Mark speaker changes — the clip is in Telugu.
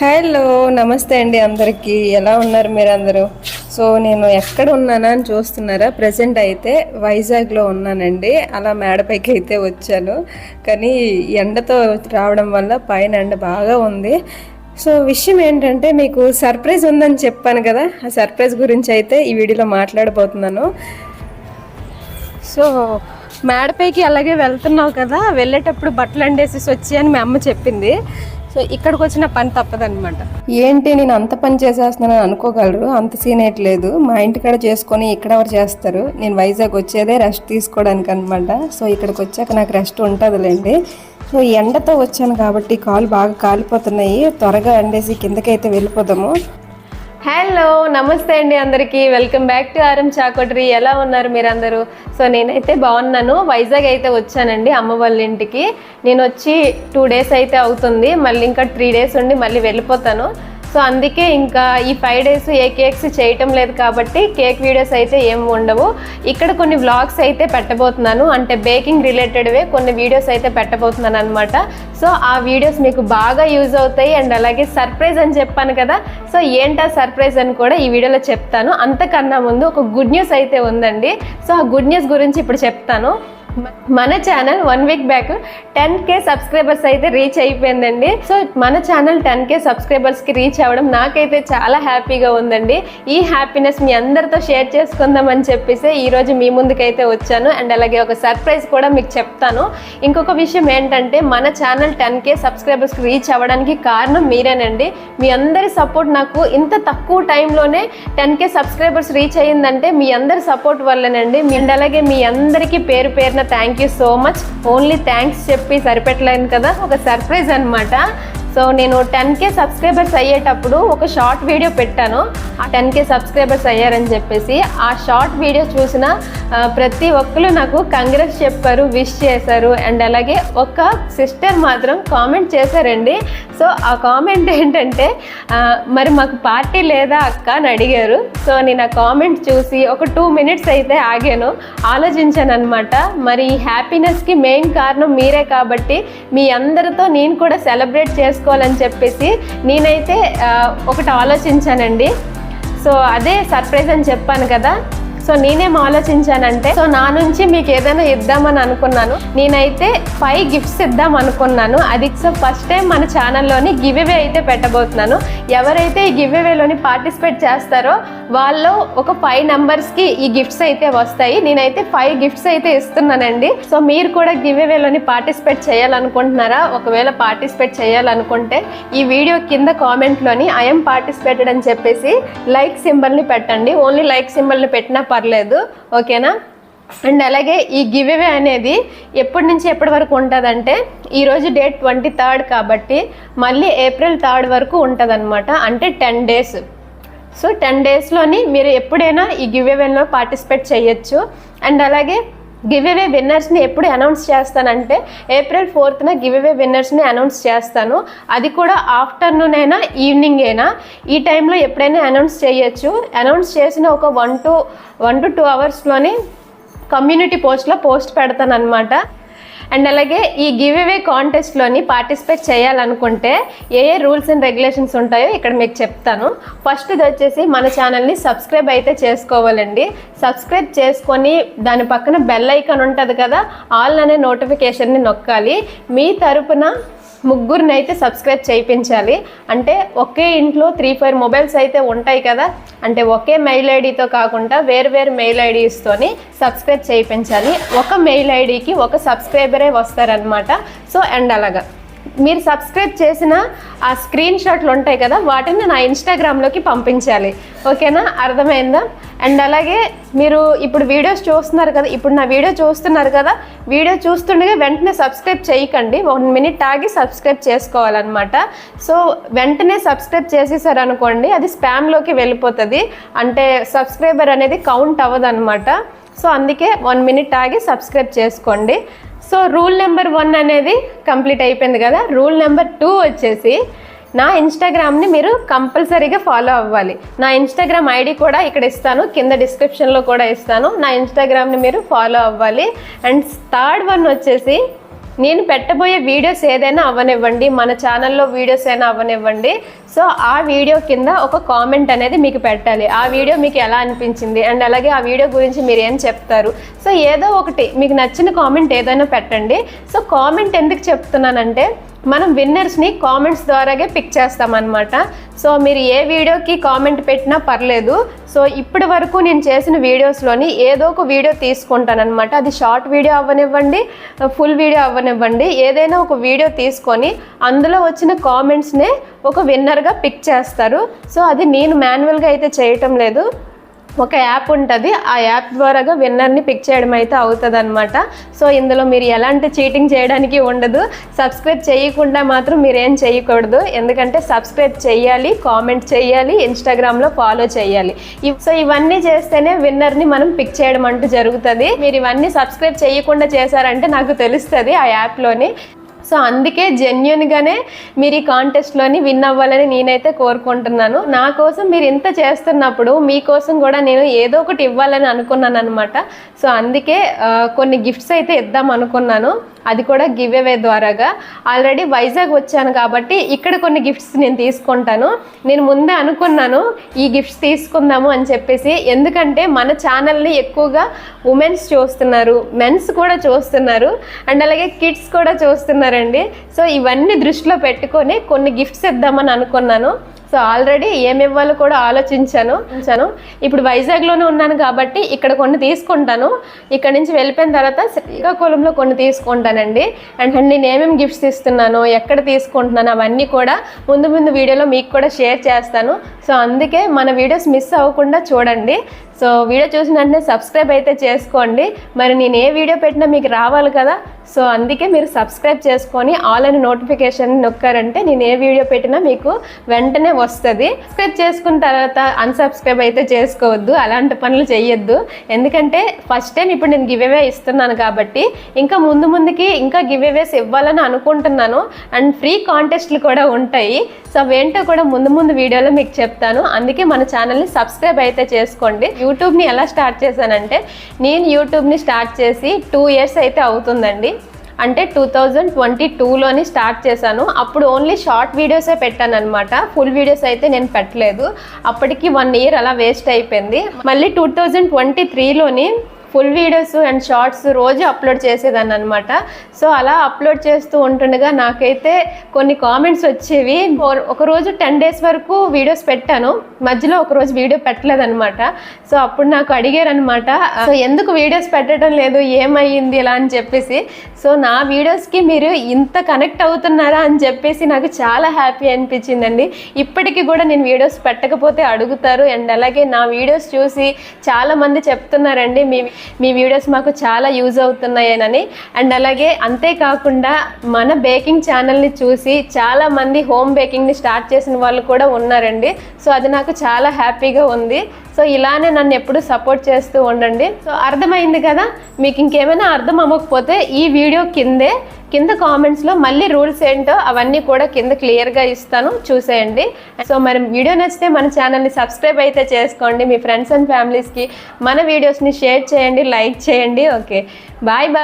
Speaker 1: హలో నమస్తే అండి అందరికీ. ఎలా ఉన్నారు మీరందరూ? సో నేను ఎక్కడ ఉన్నానా అని చూస్తున్నారా? ప్రజెంట్ అయితే వైజాగ్లో ఉన్నానండి. అలా మేడపైకి అయితే వచ్చాను. కానీ ఎండతో రావడం వల్ల పైన ఎండ బాగా ఉంది. సో విషయం ఏంటంటే మీకు సర్ప్రైజ్ ఉందని చెప్పాను కదా. ఆ సర్ప్రైజ్ గురించి అయితే ఈ వీడియోలో మాట్లాడబోతున్నాను. సో మేడపైకి అలాగే వెళ్తున్నావు కదా. వెళ్ళేటప్పుడు బట్టలు అండేసేసి వచ్చి అని మీ అమ్మ చెప్పింది. సో ఇక్కడికి వచ్చిన పని తప్పదనమాట ఏంటి నేను అంత పని చేసేస్తున్నాను అనుకోగలరు? అంత సీన్ లేదు. మా ఇంటికాడ చేసుకొని ఇక్కడ ఎవరు చేస్తారు? నేను వైజాగ్ వచ్చేదే రెస్ట్ తీసుకోవడానికి అనమాట సో ఇక్కడికి వచ్చాక నాకు రెస్ట్ ఉంటుందిలేండి. సో ఎండతో వచ్చాను కాబట్టి కాలు బాగా కాలిపోతున్నాయి. త్వరగా అండేసి కిందకైతే వెళ్ళిపోదాము. హలో నమస్తే అండి అందరికీ. వెల్కమ్ బ్యాక్ టు ఆర్ఎం చాకోటరీ ఎలా ఉన్నారు మీరందరూ? సో నేనైతే బాగున్నాను. వైజాగ్ అయితే వచ్చానండి అమ్మ వాళ్ళ ఇంటికి. నేను వచ్చి టూ డేస్ అయితే అవుతుంది. మళ్ళీ ఇంకా త్రీ డేస్ ఉండి మళ్ళీ వెళ్ళిపోతాను. సో అందుకే ఇంకా ఈ ఫైవ్ డేస్ ఏ కేక్స్ చేయటం లేదు కాబట్టి కేక్ వీడియోస్ అయితే ఏం ఉండవు. ఇక్కడ కొన్ని వ్లాగ్స్ అయితే పెట్టబోతున్నాను. అంటే బేకింగ్ రిలేటెడ్వే కొన్ని వీడియోస్ అయితే పెట్టబోతున్నాను అనమాట సో ఆ వీడియోస్ మీకు బాగా యూజ్ అవుతాయి. అండ్ అలాగే సర్ప్రైజ్ అని చెప్పాను కదా. సో ఏంటా సర్ప్రైజ్ అని కూడా ఈ వీడియోలో చెప్తాను. అంతకన్నా ముందు ఒక గుడ్ న్యూస్ అయితే ఉందండి. సో ఆ గుడ్ న్యూస్ గురించి ఇప్పుడు చెప్తాను. మన channel one week back ten K subscribers అయితే రీచ్ అయిపోయిందండి. సో మన ఛానల్ టెన్ కే సబ్స్క్రైబర్స్కి రీచ్ అవ్వడం నాకైతే చాలా హ్యాపీగా ఉందండి. ఈ హ్యాపీనెస్ మీ అందరితో షేర్ చేసుకుందామని చెప్పేసి ఈరోజు మీ ముందుకైతే వచ్చాను. అండ్ అలాగే ఒక సర్ప్రైజ్ కూడా మీకు చెప్తాను. ఇంకొక విషయం ఏంటంటే మన ఛానల్ టెన్ కే సబ్స్క్రైబర్స్కి రీచ్ అవ్వడానికి కారణం మీరేనండి. మీ అందరి సపోర్ట్ నాకు ఇంత తక్కువ టైంలోనే టెన్ కే సబ్స్క్రైబర్స్ రీచ్ అయ్యిందంటే మీ అందరి సపోర్ట్ వల్లనండి. అండ్ అలాగే మీ అందరికీ పేరు పేరున thank you so much only thanks చెప్పి సరిపెట్టలేను కదా ఒక సర్ప్రైజ్ అనమాట సో నేను టెన్ కే సబ్స్క్రైబర్స్ అయ్యేటప్పుడు ఒక షార్ట్ వీడియో పెట్టాను. ఆ టెన్ కే సబ్స్క్రైబర్స్ అయ్యారని చెప్పేసి ఆ షార్ట్ వీడియో చూసిన ప్రతి ఒక్కరు నాకు కంగ్రెస్ చెప్పారు విష్ చేశారు. అండ్ అలాగే ఒక సిస్టర్ మాత్రం కామెంట్ చేశారండి. సో ఆ కామెంట్ ఏంటంటే మరి మాకు పార్టీ లేదా అక్క అని అడిగారు. సో నేను ఆ కామెంట్ చూసి ఒక టూ మినిట్స్ అయితే ఆగాను. ఆలోచించాను అనమాట మరి ఈ హ్యాపీనెస్కి మెయిన్ కారణం మీరే కాబట్టి మీ అందరితో నేను కూడా సెలబ్రేట్ చేసుకోవాలని చెప్పేసి నేనైతే ఒకటి ఆలోచించానండి. సో అదే సర్ప్రైజ్ అని చెప్పాను కదా. సో నేనేం ఆలోచించానంటే సో నా నుంచి మీకు ఏదైనా ఇద్దామని అనుకున్నాను. నేనైతే ఫైవ్ గిఫ్ట్స్ ఇద్దాం అనుకున్నాను. అది సో ఫస్ట్ టైం మన ఛానల్లోని గివ్ అవే అయితే పెట్టబోతున్నాను. ఎవరైతే ఈ గివ్ అవేలోని పార్టిసిపేట్ చేస్తారో వాళ్ళు ఒక ఫైవ్ నెంబర్స్కి ఈ గిఫ్ట్స్ అయితే వస్తాయి. నేనైతే ఫైవ్ గిఫ్ట్స్ అయితే ఇస్తున్నానండి. సో మీరు కూడా గివ్ అవేలోని పార్టిసిపేట్ చేయాలనుకుంటున్నారా? ఒకవేళ పార్టిసిపేట్ చేయాలనుకుంటే ఈ వీడియో కింద కామెంట్లోని ఐఎమ్ పార్టిసిపేటెడ్ అని చెప్పేసి లైక్ సింబల్ని పెట్టండి. ఓన్లీ లైక్ సింబల్ని పెట్టిన పర్లేదు ఓకేనా? అండ్ అలాగే ఈ గివ్ అవే అనేది ఎప్పటి నుంచి ఎప్పటి వరకు ఉంటుందంటే ఈరోజు డేట్ ట్వంటీ థర్డ్ కాబట్టి మళ్ళీ ఏప్రిల్ థర్డ్ వరకు ఉంటుందన్నమాట. అంటే టెన్ డేస్. సో టెన్ డేస్లోని మీరు ఎప్పుడైనా ఈ గివ్ అవేలో పార్టిసిపేట్ చేయొచ్చు. అండ్ అలాగే గివ్ అవే విన్నర్స్ని ఎప్పుడు అనౌన్స్ చేస్తానంటే ఏప్రిల్ ఫోర్త్న గివ్ అవే విన్నర్స్ని అనౌన్స్ చేస్తాను. అది కూడా ఆఫ్టర్నూన్ అయినా ఈవినింగ్ అయినా. ఈ టైంలో ఎప్పుడైనా అనౌన్స్ చేయొచ్చు. అనౌన్స్ చేసిన ఒక one two one two two అవర్స్లోని community పోస్ట్లో పోస్ట్ పెడతాను అనమాట అండ్ అలాగే ఈ గివ్ అవే కాంటెస్ట్లోని పార్టిసిపేట్ చేయాలనుకుంటే ఏ ఏ రూల్స్ అండ్ రెగ్యులేషన్స్ ఉంటాయో ఇక్కడ మీకు చెప్తాను. ఫస్ట్ ఇది వచ్చేసి మన ఛానల్ని సబ్స్క్రైబ్ అయితే చేసుకోవాలండి. సబ్స్క్రైబ్ చేసుకొని దాని పక్కన బెల్ ఐకాన్ ఉంటుంది కదా ఆల్ అనే నోటిఫికేషన్ని నొక్కాలి. మీ తరపున ముగ్గురిని అయితే సబ్స్క్రైబ్ చేయించాలి. అంటే ఒకే ఇంట్లో త్రీ ఫైవ్ మొబైల్స్ అయితే ఉంటాయి కదా అంటే ఒకే మెయిల్ ఐడితో కాకుండా వేరు వేరు మెయిల్ ఐడీస్తోని సబ్స్క్రైబ్ చేయించాలి. ఒక మెయిల్ ఐడికి ఒక సబ్స్క్రైబరే వస్తారనమాట సో అండ్ అలాగా. మీరు సబ్స్క్రైబ్ చేసిన ఆ స్క్రీన్ షాట్లు ఉంటాయి కదా వాటిని నా ఇన్స్టాగ్రామ్లోకి పంపించాలి. ఓకేనా? అర్థమైందా? అండ్ అలాగే మీరు ఇప్పుడు వీడియోస్ చూస్తున్నారు కదా ఇప్పుడు నా వీడియో చూస్తున్నారు కదా వీడియో చూస్తుండగా వెంటనే సబ్స్క్రైబ్ చేయకండి. వన్ మినిట్ ఆగి సబ్స్క్రైబ్ చేసుకోవాలన్నమాట. సో వెంటనే సబ్స్క్రైబ్ చేసేసారనుకోండి అది స్పామ్లోకి వెళ్ళిపోతుంది. అంటే సబ్స్క్రైబర్ అనేది కౌంట్ అవ్వదన్నమాట. సో అందుకే వన్ మినిట్ ఆగి సబ్స్క్రైబ్ చేసుకోండి. సో రూల్ నెంబర్ వన్ అనేది కంప్లీట్ అయిపోయింది కదా. రూల్ నెంబర్ టూ వచ్చేసి నా ఇన్స్టాగ్రామ్ని మీరు కంపల్సరీగా ఫాలో అవ్వాలి. నా ఇన్స్టాగ్రామ్ ఐడి కూడా ఇక్కడ ఇస్తాను కింద డిస్క్రిప్షన్లో కూడా ఇస్తాను. నా ఇన్స్టాగ్రామ్ని మీరు ఫాలో అవ్వాలి. అండ్ థర్డ్ వన్ వచ్చేసి
Speaker 2: నేను పెట్టబోయే వీడియోస్ ఏదైనా అవ్వనివ్వండి మన ఛానల్లో వీడియోస్ అయినా అవ్వనివ్వండి సో ఆ వీడియో కింద ఒక కామెంట్ అనేది మీకు పెట్టాలి. ఆ వీడియో మీకు ఎలా అనిపించింది? అండ్ అలాగే ఆ వీడియో గురించి మీరు ఏం చెప్తారు? సో ఏదో ఒకటి మీకు నచ్చిన కామెంట్ ఏదైనా పెట్టండి. సో కామెంట్ ఎందుకు చెప్తున్నానంటే మనం విన్నర్స్ని కామెంట్స్ ద్వారాగే పిక్ చేస్తామన్నమాట. సో మీరు ఏ వీడియోకి కామెంట్ పెట్టినా పర్లేదు. సో ఇప్పటి వరకు నేను చేసిన వీడియోస్లోని ఏదో ఒక వీడియో తీసుకుంటానమాట అది షార్ట్ వీడియో అవ్వనివ్వండి ఫుల్ వీడియో అవ్వనివ్వండి. ఏదైనా ఒక వీడియో తీసుకొని అందులో వచ్చిన కామెంట్స్నే ఒక విన్నర్గా పిక్ చేస్తారు. సో అది నేను మాన్యువల్గా అయితే చేయటం లేదు. ఒక యాప్ ఉంటుంది. ఆ యాప్ ద్వారాగా విన్నర్ని పిక్ చేయడం అయితే అవుతుంది అనమాట సో ఇందులో మీరు ఎలాంటి చీటింగ్ చేయడానికి ఉండదు. సబ్స్క్రైబ్ చేయకుండా మాత్రం మీరు ఏం చేయకూడదు. ఎందుకంటే సబ్స్క్రైబ్ చేయాలి కామెంట్ చేయాలి ఇన్స్టాగ్రామ్లో ఫాలో చేయాలి. సో ఇవన్నీ చేస్తేనే విన్నర్ని మనం పిక్ చేయడం అంటూ జరుగుతుంది. మీరు ఇవన్నీ సబ్స్క్రైబ్ చేయకుండా చేశారంటే నాకు తెలుస్తుంది ఆ యాప్లోని. సో అందుకే జెన్యున్గానే మీరు ఈ కాంటెస్ట్లోని విన్ అవ్వాలని నేనైతే కోరుకుంటున్నాను. నా కోసం మీరు ఇంత చేస్తున్నప్పుడు మీకోసం కూడా నేను ఏదో ఒకటి ఇవ్వాలని అనుకున్నాను అనమాట సో అందుకే కొన్ని గిఫ్ట్స్ అయితే ఇద్దాం అనుకున్నాను. అది కూడా గివ్ అవే ద్వారాగా. ఆల్రెడీ వైజాగ్ వచ్చాను కాబట్టి ఇక్కడ కొన్ని గిఫ్ట్స్ నేను తీసుకుంటాను. నేను ముందే అనుకున్నాను ఈ గిఫ్ట్స్ తీసుకుందాము అని చెప్పేసి. ఎందుకంటే మన ఛానల్ని ఎక్కువగా ఉమెన్స్ చూస్తున్నారు మెన్స్ కూడా చూస్తున్నారు అండ్ అలాగే కిడ్స్ కూడా చూస్తున్నారండి. సో ఇవన్నీ దృష్టిలో పెట్టుకొని కొన్ని గిఫ్ట్స్ ఇద్దామని అనుకున్నాను. సో ఆల్రెడీ ఏమి ఇవ్వాలో కూడా ఆలోచించాను. ఉంచాను. ఇప్పుడు వైజాగ్లోనే ఉన్నాను కాబట్టి ఇక్కడ కొన్ని తీసుకుంటాను. ఇక్కడ నుంచి వెళ్ళిపోయిన తర్వాత శ్రీకాకుళంలో కొన్ని తీసుకుంటానండి. అండ్ నేను ఏమేమి గిఫ్ట్స్ ఇస్తున్నాను ఎక్కడ తీసుకుంటున్నాను అవన్నీ కూడా ముందు ముందు వీడియోలో మీకు కూడా షేర్ చేస్తాను. సో అందుకే మన వీడియోస్ మిస్ అవ్వకుండా చూడండి. సో వీడియో చూసిన వెంటనే సబ్స్క్రైబ్ అయితే చేసుకోండి. మరి నేను ఏ వీడియో పెట్టినా మీకు రావాలి కదా? సో అందుకే మీరు సబ్స్క్రైబ్ చేసుకొని ఆల్ అని నోటిఫికేషన్ నొక్కారంటే నేను ఏ వీడియో పెట్టినా మీకు వెంటనే వస్తుంది. సబ్స్క్రైబ్ చేసుకున్న తర్వాత అన్సబ్స్క్రైబ్ అయితే చేసుకోవద్దు. అలాంటి పనులు చేయొద్దు ఎందుకంటే ఫస్ట్ టైం ఇప్పుడు నేను గివ్ అవే ఇస్తున్నాను కాబట్టి ఇంకా ముందు ముందుకి ఇంకా గివ్ అవేస్ ఇవ్వాలని అనుకుంటున్నాను. అండ్ ఫ్రీ కాంటెస్ట్లు కూడా ఉంటాయి. సో అవేంటో కూడా ముందు ముందు వీడియోలో మీకు చెప్తాను. అందుకే మన ఛానల్ని సబ్స్క్రైబ్ అయితే చేసుకోండి. యూట్యూబ్ని ఎలా స్టార్ట్ చేశానంటే నేను యూట్యూబ్ని స్టార్ట్ చేసి టూ ఇయర్స్ అయితే అవుతుందండి. అంటే టూ థౌజండ్ ట్వంటీ టూలోని స్టార్ట్ చేశాను. అప్పుడు ఓన్లీ షార్ట్ వీడియోసే పెట్టాను అనమాట ఫుల్ వీడియోస్ అయితే నేను పెట్టలేదు. అప్పటికి వన్ ఇయర్ అలా వేస్ట్ అయిపోయింది. మళ్ళీ టూ థౌజండ్ ట్వంటీ త్రీలోని ఫుల్ వీడియోస్ అండ్ షార్ట్స్ రోజు అప్లోడ్ చేసేదాన్ని అనమాట సో అలా అప్లోడ్ చేస్తూ ఉంటుండగా నాకైతే కొన్ని కామెంట్స్ వచ్చేవి. ఒక- రోజు టెన్ డేస్ వరకు వీడియోస్ పెట్టాను. మధ్యలో ఒకరోజు వీడియో పెట్టలేదన్నమాట. సో అప్పుడు నాకు అడిగారు అనమాట సో ఎందుకు వీడియోస్ పెట్టడం లేదు? ఏమయ్యింది ఇలా? అని చెప్పేసి. సో నా వీడియోస్కి మీరు ఇంత కనెక్ట్ అవుతున్నారా అని చెప్పేసి నాకు చాలా హ్యాపీ అనిపించిందండి. ఇప్పటికీ కూడా నేను వీడియోస్ పెట్టకపోతే అడుగుతారు. అండ్ అలాగే నా వీడియోస్ చూసి చాలామంది చెప్తున్నారండి మీ మీ వీడియోస్ మాకు చాలా యూజ్ అవుతున్నాయనని. అండ్ అలాగే అంతేకాకుండా మన బేకింగ్ ఛానల్ని చూసి చాలా మంది హోమ్ బేకింగ్ని స్టార్ట్ చేసిన వాళ్ళు కూడా ఉన్నారండి. సో అది నాకు చాలా హ్యాపీగా ఉంది. సో ఇలానే నన్ను ఎప్పుడు సపోర్ట్ చేస్తూ ఉండండి. సో అర్థమైంది కదా? మీకు ఇంకేమైనా అర్థం అవ్వకపోతే ఈ వీడియో కిందే కింద కామెంట్స్లో మళ్ళీ రూల్స్ ఏంటో అవన్నీ కూడా కింద క్లియర్గా ఇస్తాను. చూసేయండి. సో మరి వీడియో నచ్చితే మన ఛానల్ని సబ్స్క్రైబ్ అయితే చేసుకోండి. మీ ఫ్రెండ్స్ అండ్ ఫ్యామిలీస్కి మన వీడియోస్ని షేర్ చేయండి లైక్ చేయండి. Okay bye bye